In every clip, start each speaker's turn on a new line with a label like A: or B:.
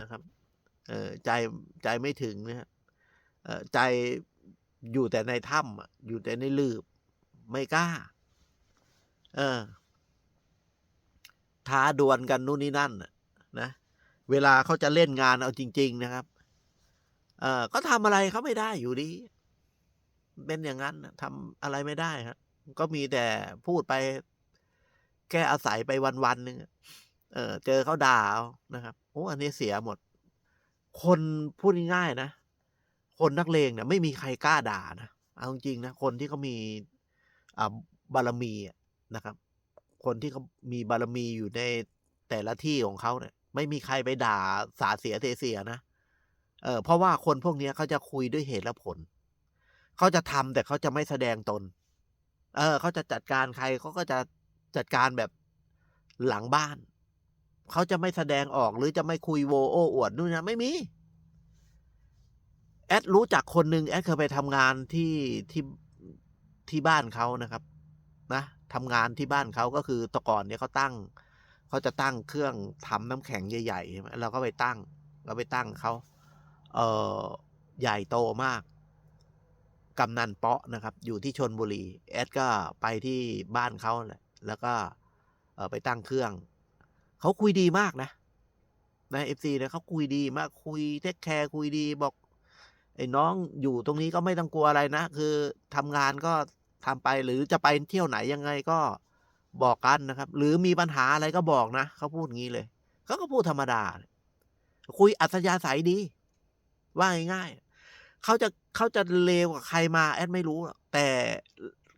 A: นะครับเออใจใจไม่ถึงนะฮะเออใจอยู่แต่ในถ้ำอยู่แต่ในลืบ ไม่กล้า เออ ท้าดวลกันนู่นนี่นั่นน่ะนะเวลาเขาจะเล่นงานเอาจริง ๆ นะครับ เออก็ทำอะไรเขาไม่ได้อยู่ดี เป็นอย่างนั้นทำอะไรไม่ได้ครับก็มีแต่พูดไปแค่อาศัยไปวันๆหนึ่งเออ เจอเขาด่าเอานะครับ โอ้อันนี้เสียหมด คนพูดง่ายๆนะ คนนักเลงเนี่ยไม่มีใครกล้าด่านะเอาจริงนะคนที่เขามีบารมีนะครับ คนที่เขามีบารมีอยู่ในแต่ละที่ของเขาเนี่ย ไม่มีใครไปด่าสาเสียเทเสียนะเออเพราะว่าคนพวกนี้เขาจะคุยด้วยเหตุและผล เขาจะทำแต่เขาจะไม่แสดงตน เออเขาจะจัดการใครเขาก็จะจัดการแบบหลังบ้าน เขาจะไม่แสดงออกหรือจะไม่คุยโวโอ้อวดนู่นนะไม่มี แอดรู้จักคนหนึ่งแอดเคยไปทำงานที่ที่ที่บ้านเขานะครับ นะทำงานที่บ้านเขาก็คือตะก่อนเนี่ยเขาตั้งเขาจะตั้งเครื่องทำน้ำแข็งใหญ่ๆใช่ไหมเราก็ไปตั้งเราไปตั้งเขาเออใหญ่โตมากกำนันเปาะนะครับ อยู่ที่ชนบุรีแอดก็ไปที่บ้านเขาแหละแล้วก็ไปตั้งเครื่อง เขาคุยดีมากนะนะเอฟซีเนี่ยเขาคุยดีมากคุยเทคแคร์คุยดีบอกไอ้น้องอยู่ตรงนี้ก็ไม่ต้องกลัวอะไรนะ คือทำงานก็ทำไปหรือจะไปเที่ยวไหนยังไงก็บอกกันนะครับ หรือมีปัญหาอะไรก็บอกนะเขาพูดงี้เลยเขาก็พูดธรรมดา คุยอัธยาศัยดี ว่าง่ายๆเขาจะเขาจะเลวกับใครมาแอดไม่รู้ แต่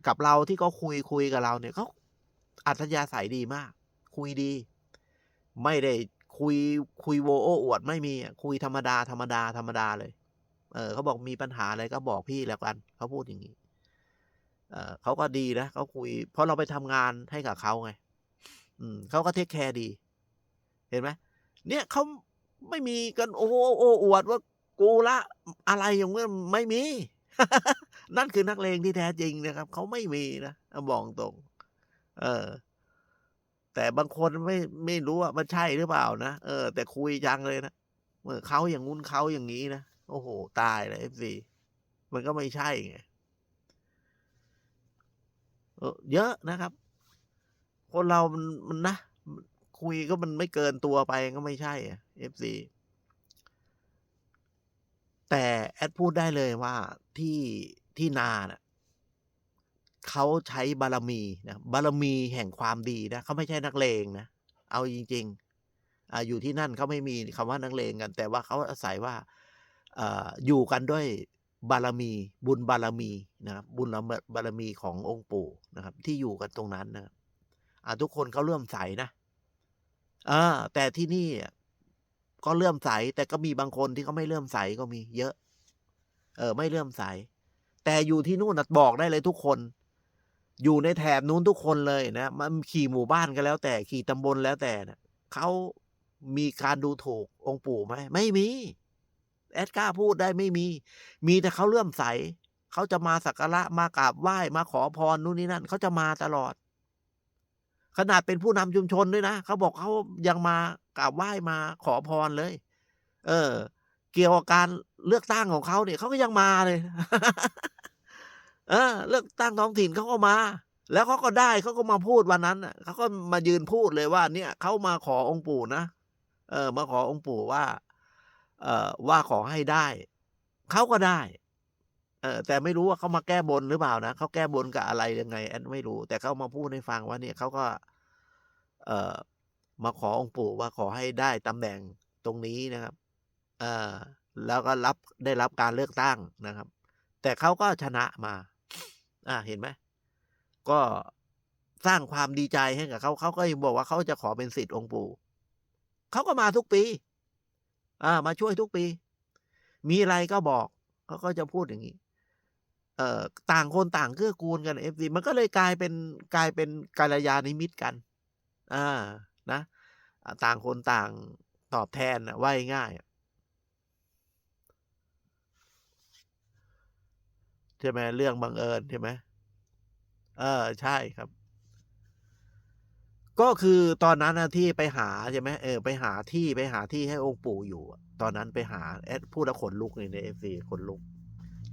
A: กับเราที่เขาคุยคุยกับเราเนี่ยเขาอัธยาศัยดีมาก คุยดี ไม่ได้คุยคุยโวโอ้อวดไม่มีอะคุยธรรมดาธรรมดาธรรมดาเลย เออเขาบอกมีปัญหาอะไรก็บอกพี่แล้วกันเขาพูดอย่างนี้เออเขาก็ดีนะเขาคุย เพราะเราไปทำงานให้กับเขาไง อืมเขาก็เทคแคร์ดี เห็นไหมเนี่ยเขาไม่มีกันโอ้โอ้อวดว่ากูละอะไรอย่างเงี้ยไม่มี นั่นคือนักเลงที่แท้จริงนะครับเขาไม่มีนะบอกตรง เออ แต่บางคนไม่ไม่รู้ว่ามันใช่หรือเปล่านะเออ แต่คุยจังเลยนะเมื่อเขาอย่างงุ้นเขาอย่างนี้นะโอ้โห ตายเลยเอฟซีมันก็ไม่ใช่ไงเออเยอะนะครับ คนเรามันมันนะคุยก็มันไม่เกินตัวไปก็ไม่ใช่เอฟซีแต่แอดพูดได้เลยว่าที่ที่นาน่ะ เขาใช้บารมีนะบารมีแห่งความดีนะเขาไม่ใช่นักเลงนะเอาจริงๆออยู่ที่นั่นเขาไม่มีคำว่านักเลงกัน แต่ว่าเขาอาศัยว่าออยู่กันด้วยบารมีบุญบารมีนะครับบุญบารมีขององค์ปู่นะครับ ที่อยู่กันตรงนั้นนะครับทุกคนเขาเลื่อมใสนะอ่าแต่ที่นี่ก็เลื่อมใส แต่ก็มีบางคนที่เขาไม่เลื่อมใสก็มีเยอะ เออ ไม่เลื่อมใส แต่อยู่ที่นู่นนะบอกได้เลยทุกคน อยู่ในแถบนู้นทุกคนเลยนะ มันขี่หมู่บ้านก็แล้วแต่ขี่ตำบลแล้วแต่นะเขามีการดูถูกองค์ปู่ไหมไม่มี แอดกล้าพูดได้ไม่มี มีแต่เขาเลื่อมใสเขาจะมาสักการะมากราบไหว้มาขอพรนู่นนี่นั่นเขาจะมาตลอด ขนาดเป็นผู้นำชุมชนด้วยนะเขาบอกเขายังมากราบไหว้มาขอพรเลย เออ เกี่ยวกับการเลือกตั้งของเขาเนี่ยเขาก็ยังมาเลย เออ เลือกตั้งท้องถิ่นเขาก็มา แล้วเขาก็ได้เขาก็มาพูดวันนั้นเขาก็มายืนพูดเลยว่า เนี่ยเขามาขอองค์ปู่นะเออ มาขอองค์ปู่ว่า เออว่าขอให้ได้เขาก็ได้เออแต่ไม่รู้ว่าเขามาแก้บนหรือเปล่านะเขาแก้บนกับอะไรยังไงแอนไม่รู้ แต่เขามาพูดให้ฟังว่าเนี่ยเขาก็ เออมาขอองค์ปู่ว่าขอให้ได้ตำแหน่งตรงนี้นะครับเออแล้วก็รับได้รับการเลือกตั้งนะครับ แต่เขาก็ชนะมา อ่าเห็นไหมก็สร้างความดีใจให้กับเขาเขาก็ยังบอกว่าเขาจะขอเป็นสิทธิ์องค์ปู่เขาก็มาทุกปี อ่า มาช่วยทุกปี มีอะไรก็บอกเขาก็จะพูดอย่างนี้เอ่อต่างคนต่างเกื้อกูลกันเอฟซีมันก็เลยกลายเป็นกลายเป็นกาลยานิมิตกัน อ่านะ ต่างคนต่างตอบแทนนะว่าง่าย ใช่ไหมเรื่องบังเอิญใช่ไหมเออใช่ครับ ก็คือตอนนั้นนะที่ไปหาใช่ไหมเออไปหาที่ไปหาที่ให้องค์ปู่อยู่ ตอนนั้นไปหาแอดพูดแล้วขนลุกเลยใน FC ขนลุก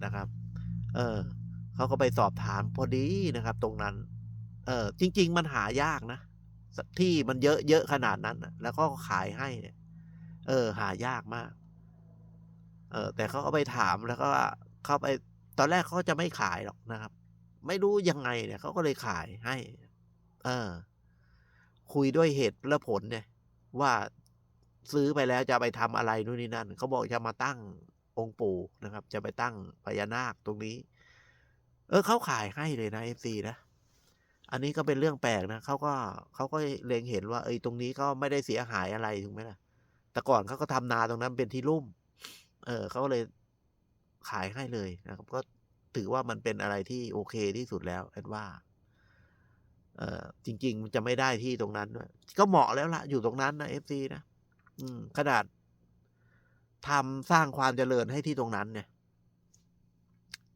A: นะครับ เออเขาก็ไปสอบถามพอดีนะครับ ตรงนั้น เออจริง ๆ มันหายากนะที่มันเยอะเยอะขนาดนั้นแล้วก็ขายให้เนี่ย เออ หายากมาก เออแต่เขาก็ไปถามแล้วก็เข้าไป ตอนแรกเขาจะไม่ขายหรอกนะครับ ไม่รู้ยังไงเนี่ยเขาก็เลยขายให้ เออ คุยด้วยเหตุและผลเนี่ย ว่าซื้อไปแล้วจะไปทำอะไรนู่นนี่นั่นเขาบอกจะมาตั้งองค์ปู่นะครับ จะไปตั้งพญานาคตรงนี้ เออเขาขายให้เลยนะเอฟซีนะอันนี้ก็เป็นเรื่องแปลกนะเขาก็เขาก็เล็งเห็นว่าเอยตรงนี้ก็ไม่ได้เสียหายอะไรถูกไหมล่ะแต่ก่อนเขาก็ทำนาตรงนั้นเป็นที่ลุ่ม เออเขาก็เลย ขายให้เลยนะครับ ก็ถือว่ามันเป็นอะไรที่โอเคที่สุดแล้วแอดว่าเออจริง ๆ มันจะไม่ได้ที่ตรงนั้นด้วยก็เหมาะแล้วละอยู่ตรงนั้นนะเอฟซีนะอืมขนาดทำสร้างความเจริญให้ที่ตรงนั้นเนี่ย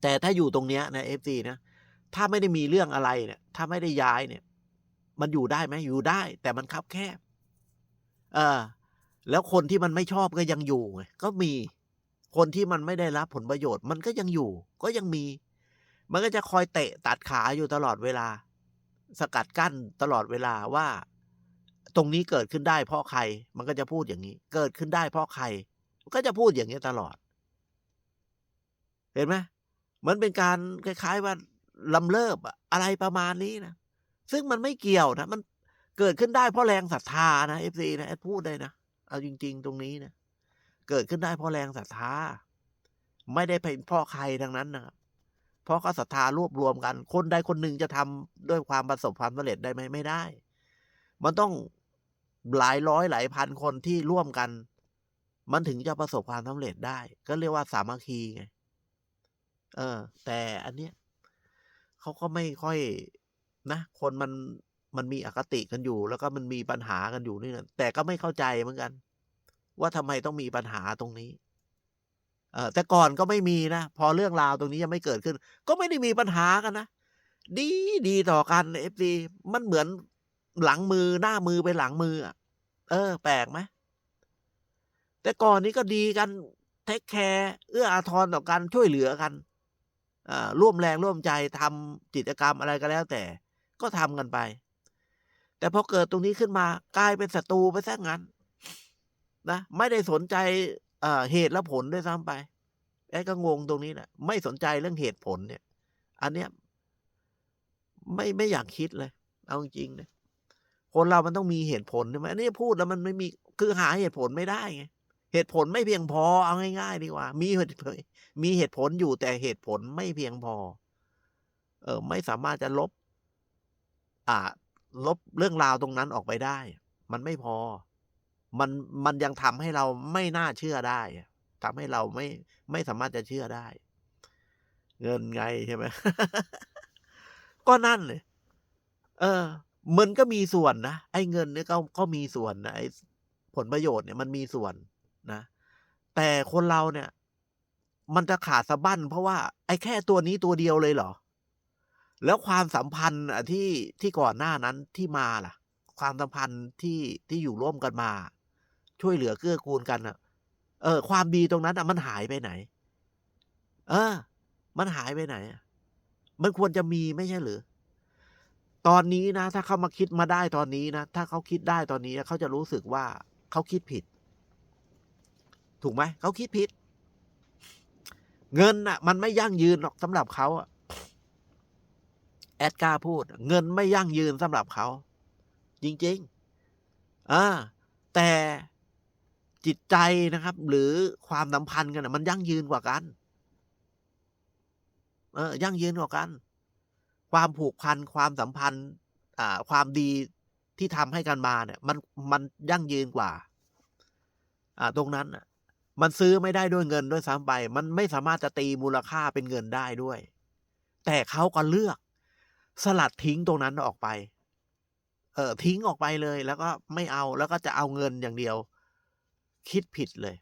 A: แต่ถ้าอยู่ตรงเนี้ยนะเอฟซีนะถ้าไม่ได้มีเรื่องอะไรเนี่ย ถ้าไม่ได้ย้ายเนี่ย มันอยู่ได้ไหมอยู่ได้ แต่มันคับแคบเออแล้วคนที่มันไม่ชอบก็ยังอยู่ไงก็มี คนที่มันไม่ได้รับผลประโยชน์มันก็ยังอยู่ ก็ยังมี มันก็จะคอยเตะตัดขาอยู่ตลอดเวลา สกัดกั้นตลอดเวลาว่า ตรงนี้เกิดขึ้นได้เพราะใคร มันก็จะพูดอย่างนี้ เกิดขึ้นได้เพราะใคร ก็จะพูดอย่างนี้ตลอด เห็นไหมมันเป็นการคล้ายๆว่าลำเลิบอะไรประมาณนี้นะซึ่งมันไม่เกี่ยวนะ มันเกิดขึ้นได้เพราะแรงศรัทธานะเอฟซีนะแอดพูดเลยนะ เอาจริง ๆ ตรงนี้นะ เกิดขึ้นได้เพราะแรงศรัทธาไม่ได้เป็นเพราะใครทั้งนั้นนะครับเพราะก็ศรัทธารวบรวมกัน คนใดคนหนึ่งจะทำด้วยความประสบความสำเร็จได้ไหมไม่ได้ มันต้องหลายร้อยหลายพันคนที่ร่วมกัน มันถึงจะประสบความสำเร็จได้ ก็เรียกว่าสามัคคีไงเออ แต่อันเนี้ยเขาก็ไม่ค่อยนะ คนมันมันมีอคติกันอยู่ แล้วก็มันมีปัญหากันอยู่นี่นะแต่ก็ไม่เข้าใจเหมือนกัน ว่าทำไมต้องมีปัญหาตรงนี้ เออแต่ก่อนก็ไม่มีนะ พอเรื่องราวตรงนี้ยังไม่เกิดขึ้น ก็ไม่ได้มีปัญหากันนะ ดีดีต่อกันเอฟซีมันเหมือนหลังมือหน้ามือไปหลังมือเออ แปลกไหมแต่ก่อนนี้ก็ดีกันเทคแคร์เอื้ออาทรต่อกันช่วยเหลือกันอ่าร่วมแรงร่วมใจทำกิจกรรมอะไรก็แล้วแต่ ก็ทำกันไป แต่พอเกิดตรงนี้ขึ้นมากลายเป็นศัตรูไปซะงั้น นะไม่ได้สนใจเอเหตุและผลด้วยซ้ำไปไอ้ก็งงตรงนี้แหละไม่สนใจเรื่องเหตุผลเนี่ย อันเนี้ยไม่ไม่อยากคิดเลย เอาจริงนะคนเรามันต้องมีเหตุผลใช่ไหมอันนี้พูดแล้วมันไม่มีคือหาเหตุผลไม่ได้ไงเหตุผลไม่เพียงพอเอาง่ายๆดีกว่า มีเหตุผลมีเหตุผลอยู่แต่เหตุผลไม่เพียงพอ เออ ไม่สามารถจะลบ อ่า ลบเรื่องราวตรงนั้นออกไปได้ มันไม่พอ มันมันยังทำให้เราไม่น่าเชื่อได้ทำให้เราไม่ไม่สามารถจะเชื่อได้ เงินไงใช่ไหมก็นั่นเลยเออ มันก็มีส่วนนะไอ้เงินเนี่ยก็ก็มีส่วนนะไอ้ผลประโยชน์เนี่ยมันมีส่วนนะ แต่คนเราเนี่ย มันจะขาดสะบั้นเพราะว่า ไอ้แค่ตัวนี้ตัวเดียวเลยเหรอ แล้วความสัมพันธ์ที่ที่ก่อนหน้านั้นที่มาล่ะ ความสัมพันธ์ที่ที่อยู่ร่วมกันมา ช่วยเหลือเกื้อกูลกันอะเออ ความดีตรงนั้นอะมันหายไปไหน เออ มันหายไปไหนอะมันควรจะมีไม่ใช่หรือ ตอนนี้นะ ถ้าเขามาคิดมาได้ตอนนี้นะ ถ้าเขาคิดได้ตอนนี้เขาจะรู้สึกว่าเขาคิดผิด ถูกไหมเขาคิดผิด เงินน่ะมันไม่ยั่งยืนหรอกสำหรับเขาอะแอดกาพูด เงินไม่ยั่งยืนสำหรับเขา จริง ๆอ่าแต่ จิตใจนะครับ หรือความสัมพันธ์กันนะมันยั่งยืนกว่ากัน เออ ยั่งยืนกว่ากัน ความผูกพันความสัมพันธ์ อ่า ความดีที่ทำให้กันมาเนี่ย มันมันยั่งยืนกว่า อ่า ตรงนั้นอะ มันซื้อไม่ได้ด้วยเงินด้วยซ้ำไป มันไม่สามารถจะตีมูลค่าเป็นเงินได้ด้วย แต่เขาก็เลือกสลัดทิ้งตรงนั้นออกไป เออทิ้งออกไปเลย แล้วก็ไม่เอาแล้วก็จะเอาเงินอย่างเดียว คิดผิดเลย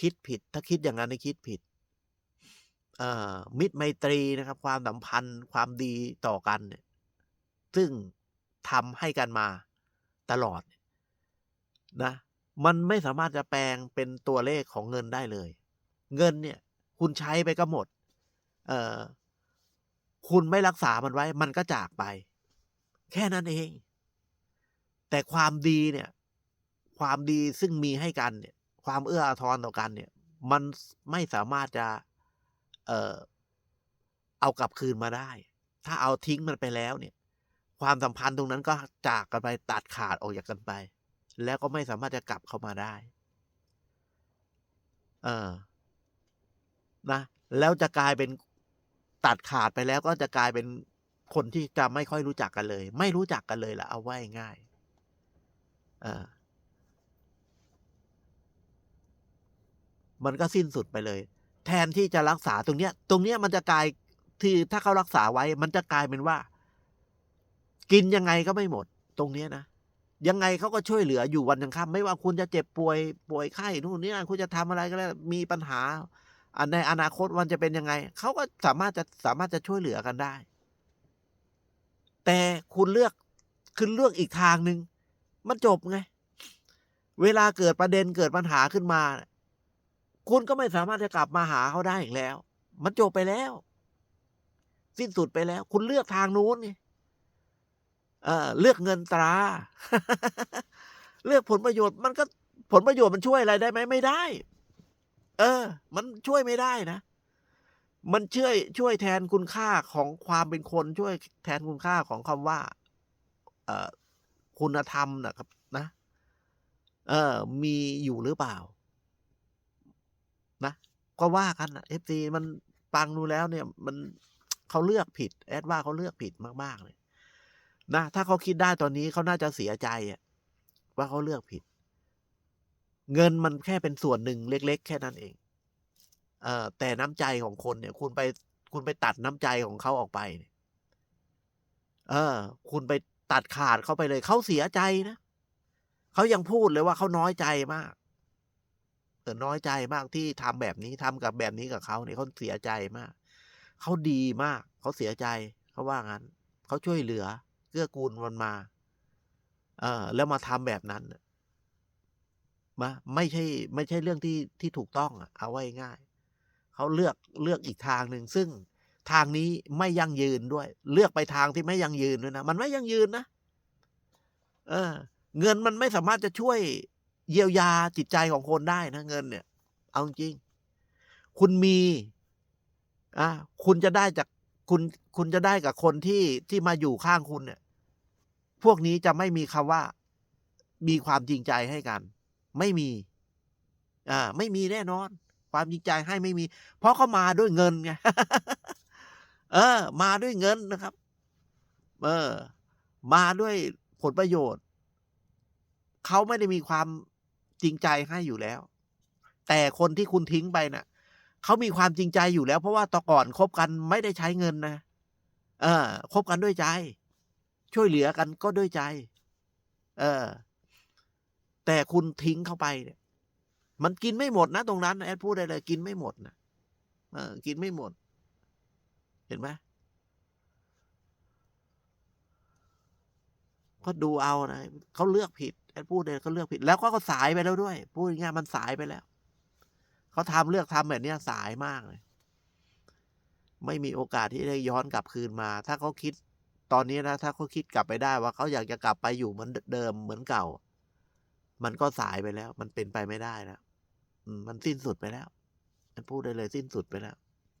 A: คิดผิด ถ้าคิดอย่างนั้นคิดผิดมิตรไมตรีนะครับ ความสัมพันธ์ความดีต่อกันเนี่ยซึ่งทำให้กันมาตลอดนะ มันไม่สามารถจะแปลงเป็นตัวเลขของเงินได้เลย เงินเนี่ย คุณใช้ไปก็หมด เออคุณไม่รักษามันไว้ มันก็จากไป แค่นั้นเอง แต่ความดีเนี่ย ความดีซึ่งมีให้กันเนี่ย ความเอื้ออาทรต่อกันเนี่ย มันไม่สามารถจะ เอ่อ เอากลับคืนมาได้ ถ้าเอาทิ้งมันไปแล้วเนี่ย ความสัมพันธ์ตรงนั้นก็จากกันไปตัดขาดออกจากกันไป แล้วก็ไม่สามารถจะกลับเข้ามาได้ เออ นะ แล้วจะกลายเป็นตัดขาดไปแล้วก็จะกลายเป็นคนที่จะไม่ค่อยรู้จักกันเลย ไม่รู้จักกันเลยล่ะ เอาไว้ง่าย เออ มันก็สิ้นสุดไปเลย แทนที่จะรักษาตรงเนี้ย ตรงเนี้ยมันจะกลายที่ถ้าเขารักษาไว้ มันจะกลายเป็นว่า กินยังไงก็ไม่หมด ตรงเนี้ยนะยังไงเขาก็ช่วยเหลืออยู่วันยังค่ำไม่ว่าคุณจะเจ็บป่วยป่วยไข้นู่นนี่นั่นคุณจะทำอะไรก็แล้วมีปัญหาในอนาคตมันจะเป็นยังไงเขาก็สามารถจะสามารถจะช่วยเหลือกันได้ แต่คุณเลือกคุณเลือกอีกทางหนึ่งมันจบไง เวลาเกิดประเด็นเกิดปัญหาขึ้นมา คุณก็ไม่สามารถจะกลับมาหาเขาได้อีกแล้ว มันจบไปแล้ว สิ้นสุดไปแล้ว คุณเลือกทางนู้นไงเออเลือกเงินตรา เลือกผลประโยชน์มันก็ผลประโยชน์มันช่วยอะไรได้ไหมไม่ได้ เออ มันช่วยไม่ได้นะ มันช่วยช่วยแทนคุณค่าของความเป็นคนช่วยแทนคุณค่าของคำว่า เออคุณธรรมนะครับนะ เออ มีอยู่หรือเปล่า นะก็ว่ากันนะเอฟซีมันฟังดูแล้วเนี่ย มันเขาเลือกผิด แอดว่าเขาเลือกผิดมากๆเลยนะถ้าเขาคิดได้ตอนนี้เขาน่าจะเสียใจอะว่าเขาเลือกผิด เงินมันแค่เป็นส่วนหนึ่งเล็ก ๆ แค่นั้นเองเออแต่น้ำใจของคนเนี่ย คุณไปคุณไปตัดน้ำใจของเขาออกไปเนี่ยเออ คุณไปตัดขาดเขาไปเลย เขาเสียใจนะเขายังพูดเลยว่าเขาน้อยใจมาก เออน้อยใจมากที่ทำแบบนี้ทำกับแบบนี้กับเขาเนี่ยเขาเสียใจมาก เขาดีมาก เขาเสียใจเขาว่างั้น เขาช่วยเหลือ เกื้อกูลมันมา เออแล้วมาทำแบบนั้นมาไม่ใช่ ไม่ใช่เรื่องที่ที่ถูกต้องอะเอาไว้ง่ายเขาเลือกเลือกอีกทางหนึ่งซึ่งทางนี้ไม่ยั่งยืนด้วย เลือกไปทางที่ไม่ยั่งยืนด้วยนะมันไม่ยั่งยืนนะเออ เงินมันไม่สามารถจะช่วย เยียวยาจิตใจของคนได้นะเงินเนี่ย เอาจริง คุณมีอะคุณจะได้จากคุณคุณจะได้กับคนที่ที่มาอยู่ข้างคุณเนี่ย พวกนี้จะไม่มีคำว่า มีความจริงใจให้กัน ไม่มี อ่า ไม่มีแน่นอน ความจริงใจให้ไม่มี เพราะเขามาด้วยเงินไงเออ มาด้วยเงินนะครับ เออ มาด้วยผลประโยชน์ เขาไม่ได้มีความ จริงใจให้อยู่แล้ว แต่คนที่คุณทิ้งไปน่ะเขามีความจริงใจอยู่แล้ว เพราะว่าต่อก่อนคบกันไม่ได้ใช้เงินนะเออคบกันด้วยใจ ช่วยเหลือกันก็ด้วยใจ เออ แต่คุณทิ้งเข้าไปเนี่ยมันกินไม่หมดนะตรงนั้นแอดพูดได้เลย กินไม่หมดนะเออ กินไม่หมด เห็นไหม ก็ดูเอานะเขาเลือกผิดแอดพูดเลยเขาเลือกผิด แล้วก็ก็สายไปแล้วด้วย พูดง่ายมันสายไปแล้วเขาทำเลือกทำแบบเนี้ยสายมากเลย ไม่มีโอกาสที่ได้ย้อนกลับคืนมา ถ้าเขาคิดตอนนี้นะ ถ้าเขาคิดกลับไปได้ว่าเขาอยากจะกลับไปอยู่เหมือนเดิมเหมือนเก่า มันก็สายไปแล้ว มันเป็นไปไม่ได้แล้วมมันสิ้นสุดไปแล้ว มันพูดได้เลยสิ้นสุดไปแล้ว